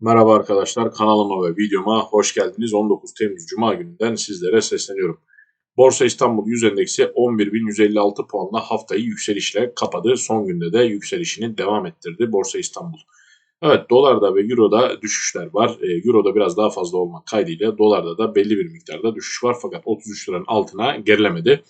Merhaba arkadaşlar kanalıma ve videoma hoş geldiniz. 19 Temmuz Cuma gününden sizlere sesleniyorum. Borsa İstanbul 100 endeksi 11.156 puanla haftayı yükselişle kapadı. Son günde de yükselişini devam ettirdi Borsa İstanbul. Evet dolarda ve euroda düşüşler var. E, euroda biraz daha fazla olmak kaydıyla dolarda da belli bir miktarda düşüş var. Fakat 33 liranın altına gerilemedi.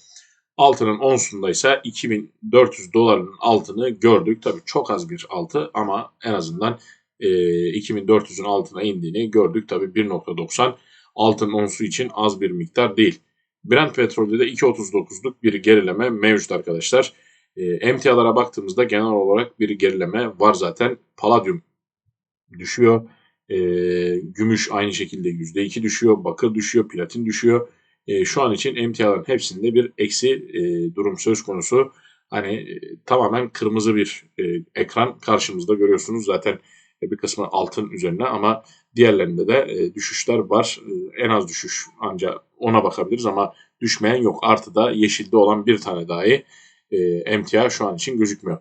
Altının onsunda ise 2400 doların altını gördük. Tabii çok az bir altı ama en azından e, 2400'ün altına indiğini gördük. Tabii 1.90 altın onsu için az bir miktar değil. Brent petrolde de 2.39'luk bir gerileme mevcut arkadaşlar. E, emtialara baktığımızda genel olarak bir gerileme var zaten. Palladium düşüyor. E, gümüş aynı şekilde %2 düşüyor. Bakır düşüyor. Platin düşüyor. E, şu an için emtiaların hepsinde bir eksi e, durum söz konusu. Hani e, tamamen kırmızı bir e, ekran karşımızda görüyorsunuz. Zaten bir kısmı altın üzerine ama diğerlerinde de e, düşüşler var. E, en az düşüş ancak ona bakabiliriz ama düşmeyen yok. Artıda yeşilde olan bir tane dahi emtia şu an için gözükmüyor.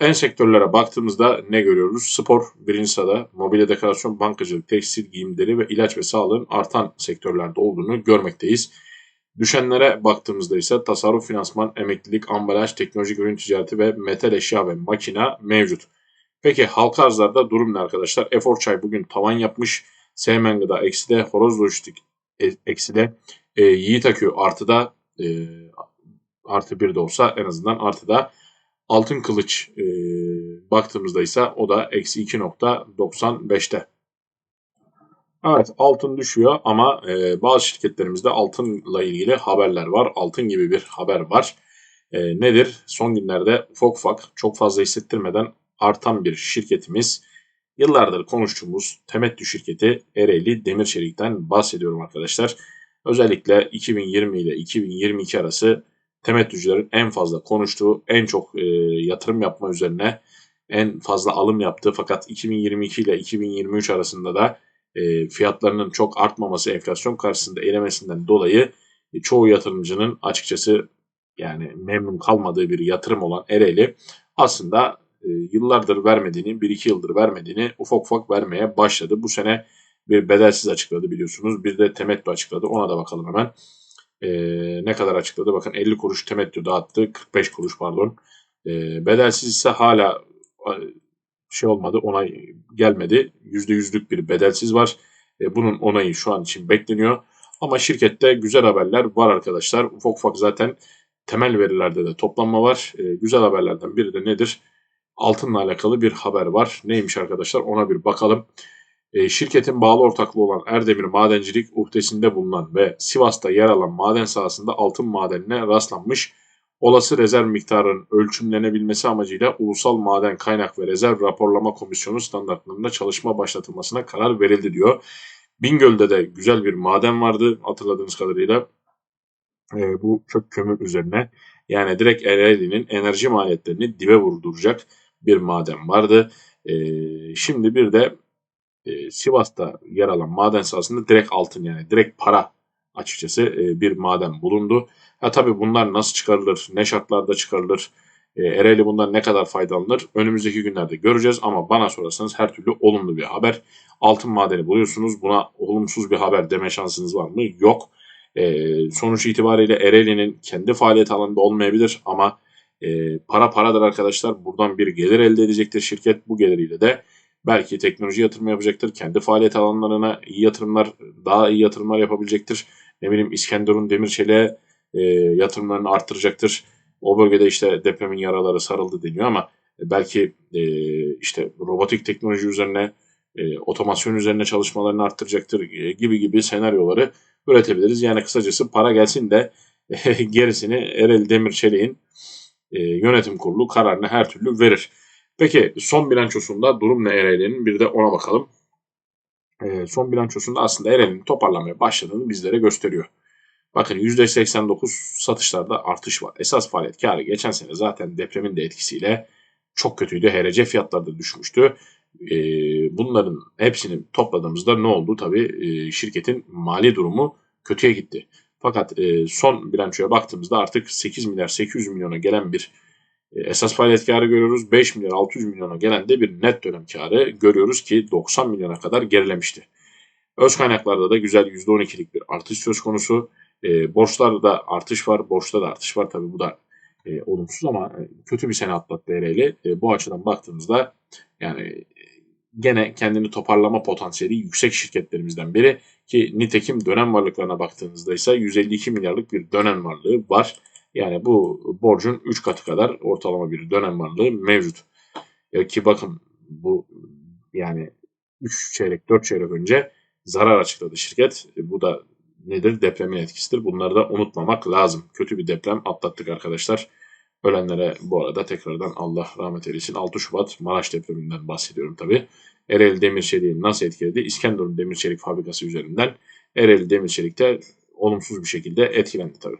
En sektörlere baktığımızda ne görüyoruz? Spor birinci sırada, mobilya dekorasyon, bankacılık, tekstil, giyimleri ve ilaç ve sağlığın artan sektörlerde olduğunu görmekteyiz. Düşenlere baktığımızda ise tasarruf, finansman, emeklilik, ambalaj, teknolojik ürün ticareti ve metal eşya ve makina mevcut. Peki halka arzlarda durum ne arkadaşlar? Efor Çay bugün tavan yapmış. Seymen Gıda ekside, Horoz Lojistik e, ekside, e, Yiğit Akü artıda e, artı bir de olsa en azından artıda Altın Kılıç e, baktığımızda ise o da eksi 2.95'te. Evet altın düşüyor ama e, bazı şirketlerimizde altınla ilgili haberler var. Altın gibi bir haber var. E, nedir? Son günlerde ufak ufak çok fazla hissettirmeden artan bir şirketimiz. Yıllardır konuştuğumuz Temettü şirketi Ereğli Demir Çelik'ten bahsediyorum arkadaşlar. Özellikle 2020 ile 2022 arası temettücülerin en fazla konuştuğu, en çok e, yatırım yapma üzerine en fazla alım yaptığı fakat 2022 ile 2023 arasında da e, fiyatlarının çok artmaması enflasyon karşısında elemesinden dolayı e, çoğu yatırımcının açıkçası yani memnun kalmadığı bir yatırım olan Ereğli aslında yıllardır vermediğini, 1-2 yıldır vermediğini ufak ufak vermeye başladı. Bu sene bir bedelsiz açıkladı biliyorsunuz. Bir de temettü açıkladı. Ona da bakalım hemen. E, ne kadar açıkladı? Bakın 50 kuruş temettü dağıttı. 45 kuruş pardon. E, bedelsiz ise hala şey olmadı. Onay gelmedi. %100'lük bir bedelsiz var. E, bunun onayı şu an için bekleniyor. Ama şirkette güzel haberler var arkadaşlar. Ufak ufak zaten temel verilerde de toplanma var. E, güzel haberlerden biri de nedir? Altınla alakalı bir haber var. Neymiş arkadaşlar ona bir bakalım. E, şirketin bağlı ortaklığı olan Erdemir Madencilik uhdesinde bulunan ve Sivas'ta yer alan maden sahasında altın madenine rastlanmış. Olası rezerv miktarının ölçümlenebilmesi amacıyla Ulusal Maden Kaynak ve Rezerv Raporlama Komisyonu standartlarında çalışma başlatılmasına karar verildi diyor. Bingöl'de de güzel bir maden vardı hatırladığınız kadarıyla. E, bu çöp kömür üzerine yani direkt Ereğli'nin enerji maliyetlerini dibe vurduracak bir maden vardı. E, şimdi bir de e, Sivas'ta yer alan maden sahasında direkt altın yani direkt para açıkçası e, bir maden bulundu. Ha tabii bunlar nasıl çıkarılır, ne şartlarda çıkarılır, e, Ereğli bundan ne kadar faydalanır önümüzdeki günlerde göreceğiz ama bana sorarsanız her türlü olumlu bir haber. Altın madeni buluyorsunuz buna olumsuz bir haber deme şansınız var mı? Yok. E, sonuç itibariyle Ereğli'nin kendi faaliyet alanında olmayabilir ama e, para paradır arkadaşlar. Buradan bir gelir elde edecektir şirket. Bu geliriyle de belki teknoloji yatırımı yapacaktır. Kendi faaliyet alanlarına iyi yatırımlar, daha iyi yatırımlar yapabilecektir. Ne bileyim İskenderun Demirçelik'e e, yatırımlarını arttıracaktır. O bölgede işte depremin yaraları sarıldı deniyor ama belki e, işte robotik teknoloji üzerine, e, otomasyon üzerine çalışmalarını arttıracaktır e, gibi gibi senaryoları üretebiliriz. Yani kısacası para gelsin de e, gerisini Erel Demirçelik'in e, yönetim kurulu kararını her türlü verir. Peki son bilançosunda durum ne Ereğli'nin bir de ona bakalım. E, son bilançosunda aslında Ereğli'nin toparlamaya başladığını bizlere gösteriyor. Bakın %89 satışlarda artış var. Esas faaliyet karı geçen sene zaten depremin de etkisiyle çok kötüydü. HRC fiyatları da düşmüştü. E, bunların hepsini topladığımızda ne oldu? Tabii e, şirketin mali durumu kötüye gitti. Fakat e, son bilançoya baktığımızda artık 8 milyar 800 milyona gelen bir E, esas faaliyet karı görüyoruz. 5 milyar 600 milyona gelen de bir net dönem karı görüyoruz ki 90 milyona kadar gerilemişti. Öz kaynaklarda da güzel %12'lik bir artış söz konusu. E, borçlarda artış var. Borçta da artış var. Tabii bu da e, olumsuz ama e, kötü bir sene atlattı Ereğli. E, bu açıdan baktığımızda yani e, gene kendini toparlama potansiyeli yüksek şirketlerimizden biri ki nitekim dönem varlıklarına baktığınızda ise 152 milyarlık bir dönem varlığı var. Yani bu borcun 3 katı kadar ortalama bir dönem varlığı mevcut. Ya ki bakın bu yani 3 çeyrek 4 çeyrek önce zarar açıkladı şirket. E, bu da nedir? Depremin etkisidir. Bunları da unutmamak lazım. Kötü bir deprem atlattık arkadaşlar. Ölenlere bu arada tekrardan Allah rahmet eylesin. 6 Şubat Maraş depreminden bahsediyorum tabi. Ereğli Demir Çelik'i nasıl etkiledi? İskenderun Demir Çelik fabrikası üzerinden Ereğli Demir Çelik de olumsuz bir şekilde etkilendi tabi.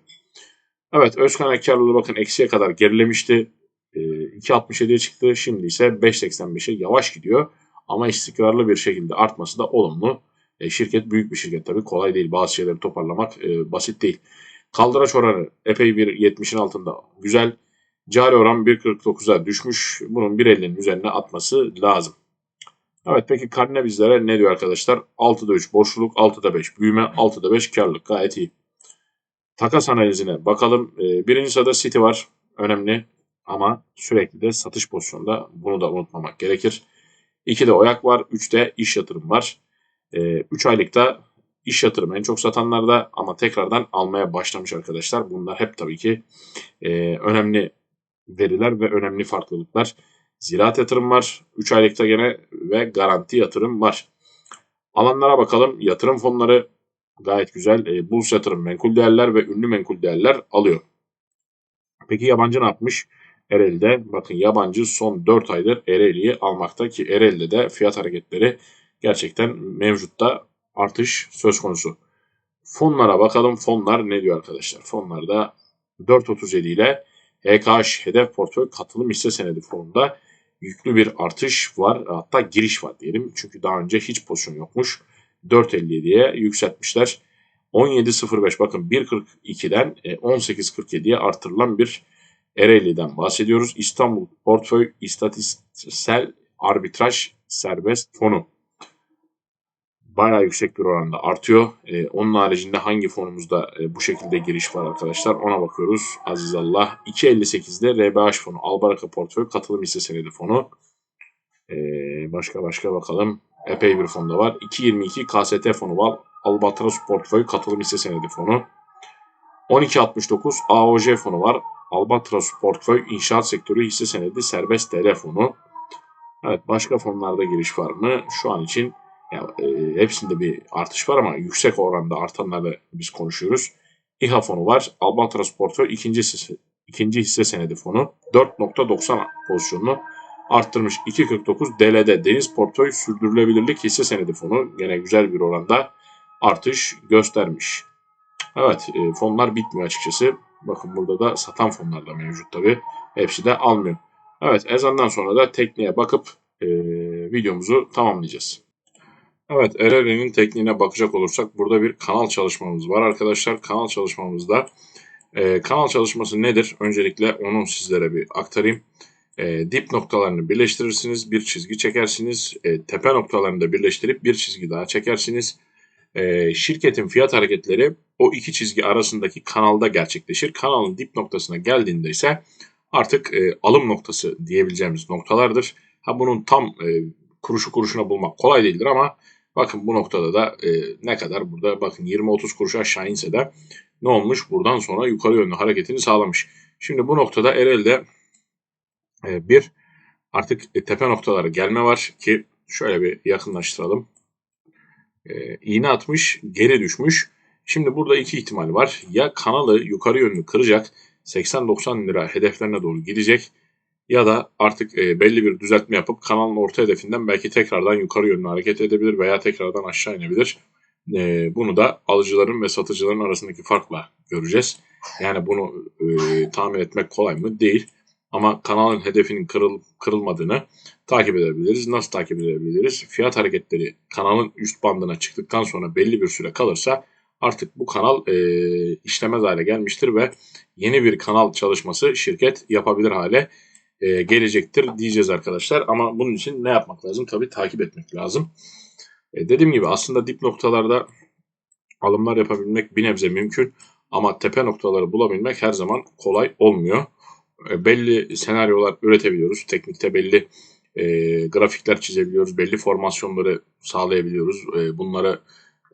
Evet öz kaynak karlılığı bakın eksiye kadar gerilemişti. 2.67'ye ee, çıktı. Şimdi ise 5.85'e yavaş gidiyor. Ama istikrarlı bir şekilde artması da olumlu. E, şirket büyük bir şirket tabii. Kolay değil. Bazı şeyleri toparlamak e, basit değil. Kaldıraç oranı epey bir 70'in altında. Güzel. Cari oran 1.49'a düşmüş. Bunun 1.50'nin üzerine atması lazım. Evet peki karne bizlere ne diyor arkadaşlar? 6'da 3 borçluluk, 6'da 5 büyüme, 6'da 5 karlılık gayet iyi. Takas analizine bakalım. Ee, birinci sırada City var. Önemli ama sürekli de satış pozisyonunda bunu da unutmamak gerekir. 2'de Oyak var. 3'te iş yatırım var. 3 ee, aylıkta iş yatırım en çok satanlarda ama tekrardan almaya başlamış arkadaşlar. Bunlar hep tabii ki e, önemli veriler ve önemli farklılıklar. Ziraat yatırım var. 3 aylıkta gene ve garanti yatırım var. Alanlara bakalım. Yatırım fonları gayet güzel. E, burs yatırım menkul değerler ve ünlü menkul değerler alıyor. Peki yabancı ne yapmış? Ereğli'de bakın yabancı son 4 aydır Ereğli'yi almakta ki Ereğli'de de fiyat hareketleri gerçekten mevcutta artış söz konusu. Fonlara bakalım. Fonlar ne diyor arkadaşlar? Fonlarda 4.37 ile HKH hedef portföy katılım hisse senedi fonunda yüklü bir artış var. Hatta giriş var diyelim. Çünkü daha önce hiç pozisyon yokmuş. 4.57'ye yükseltmişler. 17.05 bakın 1.42'den 18.47'ye artırılan bir Ereğli'den bahsediyoruz. İstanbul Portföy İstatistiksel Arbitraj Serbest Fonu bayağı yüksek bir oranda artıyor. Ee, onun haricinde hangi fonumuzda e, bu şekilde giriş var arkadaşlar ona bakıyoruz. Aziz Allah. 2.58'de RBH fonu, Albaraka Portföy Katılım Hisse Senedi fonu. Ee, başka başka bakalım. Epey bir fonda var. 2.22 KST fonu var. Albatros Portföy Katılım Hisse Senedi fonu. 12.69 AOJ fonu var. Albatros Portföy İnşaat Sektörü Hisse Senedi Serbest TL fonu. Evet başka fonlarda giriş var mı? Şu an için ya, e, hepsinde bir artış var ama yüksek oranda artanlarla biz konuşuyoruz. İHA fonu var. Albatros Portföy ikinci hisse, ikinci hisse senedi fonu 4.90 pozisyonunu arttırmış. 2.49 DLD Deniz Portföy Sürdürülebilirlik Hisse Senedi Fonu gene güzel bir oranda artış göstermiş. Evet e, fonlar bitmiyor açıkçası. Bakın burada da satan fonlar da mevcut tabi. Hepsi de almıyor. Evet ezandan sonra da tekniğe bakıp e, videomuzu tamamlayacağız. Evet Ereğli'nin tekniğine bakacak olursak burada bir kanal çalışmamız var arkadaşlar. Kanal çalışmamızda e, kanal çalışması nedir? Öncelikle onu sizlere bir aktarayım. E, dip noktalarını birleştirirsiniz. Bir çizgi çekersiniz. E, tepe noktalarını da birleştirip bir çizgi daha çekersiniz. E, şirketin fiyat hareketleri o iki çizgi arasındaki kanalda gerçekleşir. Kanalın dip noktasına geldiğinde ise artık e, alım noktası diyebileceğimiz noktalardır. Ha bunun tam e, kuruşu kuruşuna bulmak kolay değildir ama bakın bu noktada da e, ne kadar burada bakın 20-30 kuruş aşağı inse de ne olmuş? Buradan sonra yukarı yönlü hareketini sağlamış. Şimdi bu noktada Erel'de e, bir artık e, tepe noktaları gelme var ki şöyle bir yakınlaştıralım. E, iğne atmış, geri düşmüş. Şimdi burada iki ihtimal var. Ya kanalı yukarı yönlü kıracak, 80-90 lira hedeflerine doğru gidecek ya da artık e, belli bir düzeltme yapıp kanalın orta hedefinden belki tekrardan yukarı yönlü hareket edebilir veya tekrardan aşağı inebilir. E, bunu da alıcıların ve satıcıların arasındaki farkla göreceğiz. Yani bunu e, tahmin etmek kolay mı? Değil. Ama kanalın hedefinin kırıl, kırılmadığını takip edebiliriz. Nasıl takip edebiliriz? Fiyat hareketleri kanalın üst bandına çıktıktan sonra belli bir süre kalırsa artık bu kanal e, işlemez hale gelmiştir ve yeni bir kanal çalışması şirket yapabilir hale e, gelecektir diyeceğiz arkadaşlar. Ama bunun için ne yapmak lazım? Tabii takip etmek lazım. E, dediğim gibi aslında dip noktalarda alımlar yapabilmek bir nebze mümkün. Ama tepe noktaları bulabilmek her zaman kolay olmuyor. E, belli senaryolar üretebiliyoruz. Teknikte belli e, grafikler çizebiliyoruz. Belli formasyonları sağlayabiliyoruz. E, bunları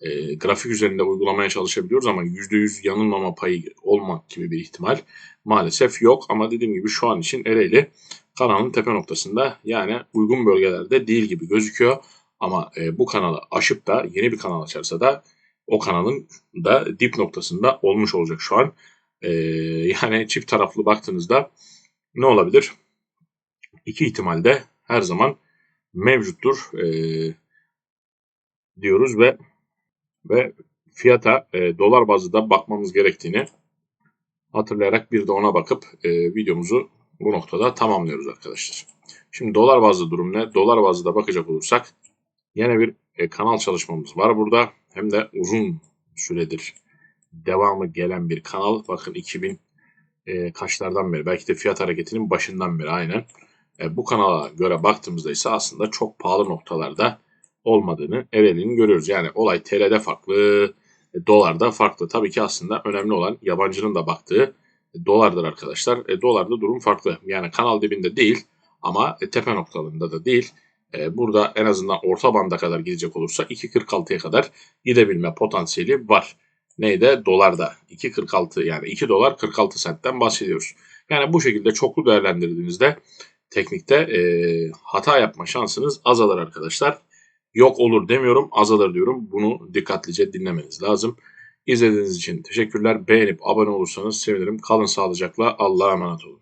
e, grafik üzerinde uygulamaya çalışabiliyoruz ama %100 yanılmama payı olmak gibi bir ihtimal maalesef yok. Ama dediğim gibi şu an için Ereğli kanalın tepe noktasında yani uygun bölgelerde değil gibi gözüküyor. Ama e, bu kanalı aşıp da yeni bir kanal açarsa da o kanalın da dip noktasında olmuş olacak şu an. E, yani çift taraflı baktığınızda ne olabilir? İki ihtimalde her zaman mevcuttur e, diyoruz ve ve fiyata e, dolar bazlı da bakmamız gerektiğini hatırlayarak bir de ona bakıp e, videomuzu bu noktada tamamlıyoruz arkadaşlar. Şimdi dolar bazlı durum ne? Dolar bazlı bakacak olursak yine bir e, kanal çalışmamız var burada. Hem de uzun süredir devamı gelen bir kanal. Bakın 2000 e, kaçlardan beri belki de fiyat hareketinin başından beri aynen. E, bu kanala göre baktığımızda ise aslında çok pahalı noktalarda olmadığını Ereğli'nin görüyoruz. Yani olay TL'de farklı, e, dolarda farklı. Tabii ki aslında önemli olan yabancının da baktığı e, dolardır arkadaşlar. E, dolarda durum farklı. Yani kanal dibinde değil ama e, tepe noktalarında da değil. E, burada en azından orta banda kadar gidecek olursa 2.46'ya kadar gidebilme potansiyeli var. Neyde? Dolarda. 2.46 yani 2 dolar 46 sentten bahsediyoruz. Yani bu şekilde çoklu değerlendirdiğinizde teknikte e, hata yapma şansınız azalır arkadaşlar. Yok olur demiyorum azalır diyorum. Bunu dikkatlice dinlemeniz lazım. İzlediğiniz için teşekkürler. Beğenip abone olursanız sevinirim. Kalın sağlıcakla. Allah'a emanet olun.